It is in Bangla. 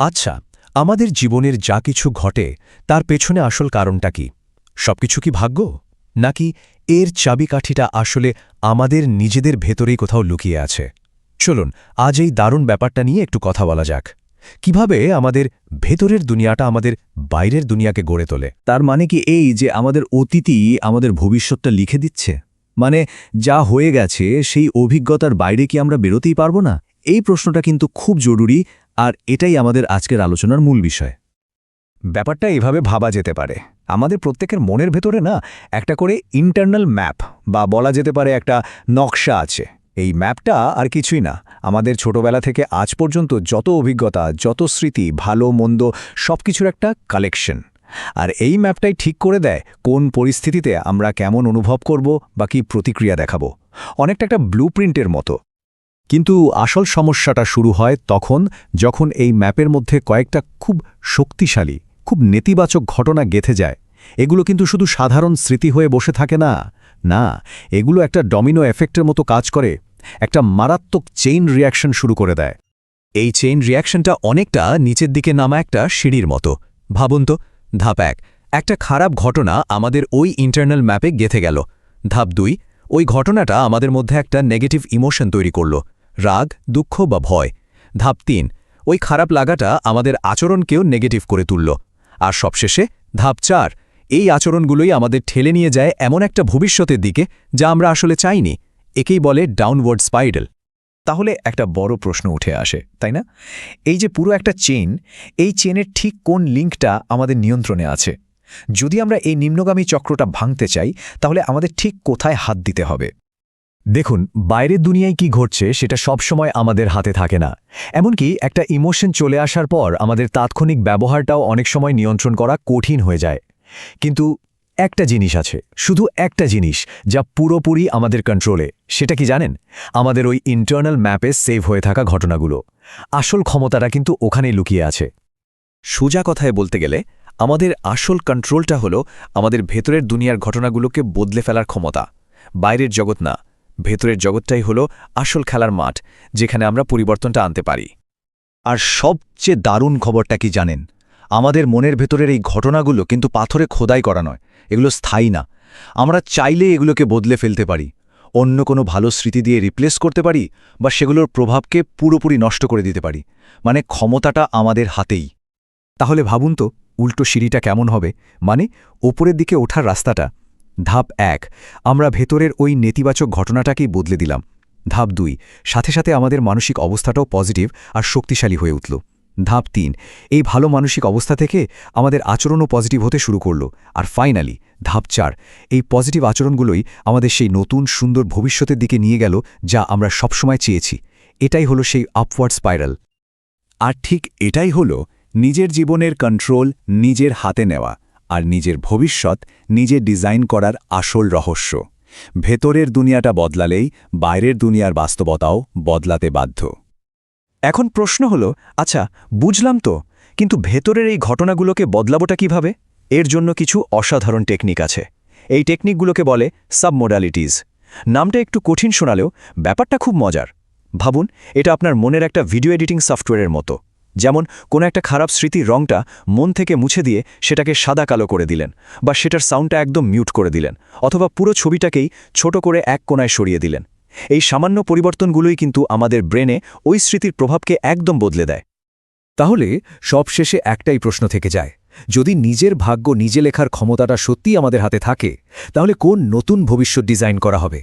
আচ্ছা আমাদের জীবনের যা কিছু ঘটে, তার পেছনে আসল কারণটা কি? সবকিছু কি ভাগ্য? নাকি এর চাবিকাঠিটা আসলে আমাদের নিজেদের ভেতরেই কোথাও লুকিয়ে আছে? চলুন, আজ এই দারুণ ব্যাপারটা নিয়ে একটু কথা বলা যাক। কীভাবে আমাদের ভেতরের দুনিয়াটা আমাদের বাইরের দুনিয়াকে গড়ে তোলে? তার মানে কি এই যে আমাদের অতীতই আমাদের ভবিষ্যৎটা লিখে দিচ্ছে? মানে যা হয়ে গেছে, সেই অভিজ্ঞতার বাইরে কি আমরা বেরোতেই পারব না? এই প্রশ্নটা কিন্তু খুব জরুরি আর এটাই আমাদের আজকের আলোচনার মূল বিষয়। ব্যাপারটা এভাবে ভাবা যেতে পারে। আমাদের প্রত্যেকের মনের ভেতরে না একটা করে ইন্টারনাল ম্যাপ বা বলা যেতে পারে একটা নকশা আছে। এই ম্যাপটা আর কিছুই না। আমাদের ছোটবেলা থেকে আজ পর্যন্ত যত অভিজ্ঞতা, যত স্মৃতি, ভালো, মন্দ সব কিছুর একটা কালেকশন আর এই ম্যাপটাই ঠিক করে দেয় কোন পরিস্থিতিতে আমরা কেমন অনুভব করব বা কি প্রতিক্রিয়া দেখাবো। অনেকটা একটা ব্লুপ্রিন্টের মতো। কিন্তু আসল সমস্যাটা শুরু হয় তখন যখন এই ম্যাপের মধ্যে কয়েকটা খুব শক্তিশালী, খুব নেতিবাচক ঘটনা গেথে যায়। এগুলো কিন্তু শুধু সাধারণ স্মৃতি হয়ে বসে থাকে না। না, এগুলো একটা ডমিনো এফেক্টের মতো কাজ করে। একটা মারাত্মক চেইন রিয়াকশন শুরু করে দেয়। এই চেইন রিয়াকশনটা অনেকটা নিচের দিকে নামা একটা সিঁড়ির মতো। ভাবুন তো, ধাপ এক, একটা খারাপ ঘটনা আমাদের ওই ইন্টারনাল ম্যাপে গেথে গেল। ধাপ দুই, ওই ঘটনাটা আমাদের মধ্যে একটা নেগেটিভ ইমোশন তৈরি করল। রাগ, দুঃখ বা ভয়। ধাপ তিন, ওই খারাপ লাগাটা আমাদের আচরণকেও নেগেটিভ করে তুলল। আর সবশেষে, ধাপ চার, এই আচরণগুলোই আমাদের ঠেলে নিয়ে যায় এমন একটা ভবিষ্যতের দিকে যা আমরা আসলে চাইনি। একেই বলে ডাউনওয়ার্ড স্পাইডেল তাহলে একটা বড় প্রশ্ন উঠে আসে, তাই না? এই যে পুরো একটা চেন এই চেনের ঠিক কোন লিঙ্কটা আমাদের নিয়ন্ত্রণে আছে? যদি আমরা এই নিম্নগামী চক্রটা ভাঙতে চাই, তাহলে আমাদের ঠিক কোথায় হাত দিতে হবে? দেখুন, বাইরের দুনিয়ায় কি ঘটছে সেটা সবসময় আমাদের হাতে থাকে না। এমনকি একটা ইমোশন চলে আসার পর আমাদের তাৎক্ষণিক ব্যবহারটাও অনেক সময় নিয়ন্ত্রণ করা কঠিন হয়ে যায়। কিন্তু একটা জিনিস আছে, শুধু একটা জিনিস যা পুরোপুরি আমাদের কন্ট্রোলে সেটা কি জানেন? আমাদের ওই ইন্টারনাল ম্যাপে সেভ হয়ে থাকা ঘটনাগুলো। আসল ক্ষমতাটা কিন্তু ওখানেই লুকিয়ে আছে। সোজা কথায় বলতে গেলে, আমাদের আসল কন্ট্রোলটা হলো আমাদের ভেতরের দুনিয়ার ঘটনাগুলোকে বদলে ফেলার ক্ষমতা। বাইরের জগৎ না। ভেতরের জগৎটাই হলো আসল খেলার মাঠ, যেখানে আমরা পরিবর্তনটা আনতে পারি। আর সবচেয়ে দারুণ খবরটা কি জানেন? আমাদের মনের ভেতরের এই ঘটনাগুলো কিন্তু পাথরে খোদাই করা নয়, এগুলো স্থায়ী না। আমরা চাইলে এগুলোকে বদলে ফেলতে পারি, অন্য কোনো ভালো স্মৃতি দিয়ে রিপ্লেস করতে পারি, বা সেগুলোর প্রভাবকে পুরোপুরি নষ্ট করে দিতে পারি মানে ক্ষমতাটা আমাদের হাতেই। তাহলে ভাবুন তো, উল্টো সিঁড়িটা কেমন হবে? মানে ওপরের দিকে ওঠার রাস্তাটা। ধাপ এক, আমরা ভেতরের ওই নেতিবাচক ঘটনাটাকেই বদলে দিলাম। ধাপ দুই, সাথে সাথে আমাদের মানসিক অবস্থাটাও পজিটিভ আর শক্তিশালী হয়ে উঠল। ধাপ তিন, এই ভালো মানসিক অবস্থা থেকে আমাদের আচরণও পজিটিভ হতে শুরু করল। আর ফাইনালি, ধাপ চার, এই পজিটিভ আচরণগুলোই আমাদের সেই নতুন সুন্দর ভবিষ্যতের দিকে নিয়ে গেল যা আমরা সবসময় চেয়েছি। এটাই হলো সেই আপওয়ার্ড স্পাইরাল আর ঠিক এটাই হল নিজের জীবনের কন্ট্রোল নিজের হাতে নেওয়া। আর নিজের ভবিষ্যৎ নিজে ডিজাইন করার আসল রহস্য। ভেতরের দুনিয়াটা বদলালেই বাইরের দুনিয়ার বাস্তবতাও বদলাতে বাধ্য। এখন প্রশ্ন হলো আচ্ছা বুঝলাম তো, কিন্তু ভেতরের এই ঘটনাগুলোকে বদলাবোটা কীভাবে? এর জন্য কিছু অসাধারণ টেকনিক আছে। এই টেকনিকগুলোকে বলে সাবমোডালিটিজ নামটা একটু কঠিন শোনালেও ব্যাপারটা খুব মজার। ভাবুন, এটা আপনার মনের একটা ভিডিও এডিটিং সফটওয়্যারের মতো। যেমন কোনো একটা খারাপ স্মৃতির রংটা মন থেকে মুছে দিয়ে সেটাকে সাদা কালো করে দিলেন বা সেটার সাউন্ডটা একদম মিউট করে দিলেন অথবা পুরো ছবিটাকেই ছোট করে এক কোনায় সরিয়ে দিলেন। এই সামান্য পরিবর্তনগুলোই কিন্তু আমাদের ব্রেনে ওই স্মৃতির প্রভাবকে একদম বদলে দেয়। তাহলে সবশেষে একটাই প্রশ্ন থেকে যায়, যদি নিজের ভাগ্য নিজে লেখার ক্ষমতাটা সত্যিই আমাদের হাতে থাকে, তাহলে কোন নতুন ভবিষ্যৎ ডিজাইন করা হবে?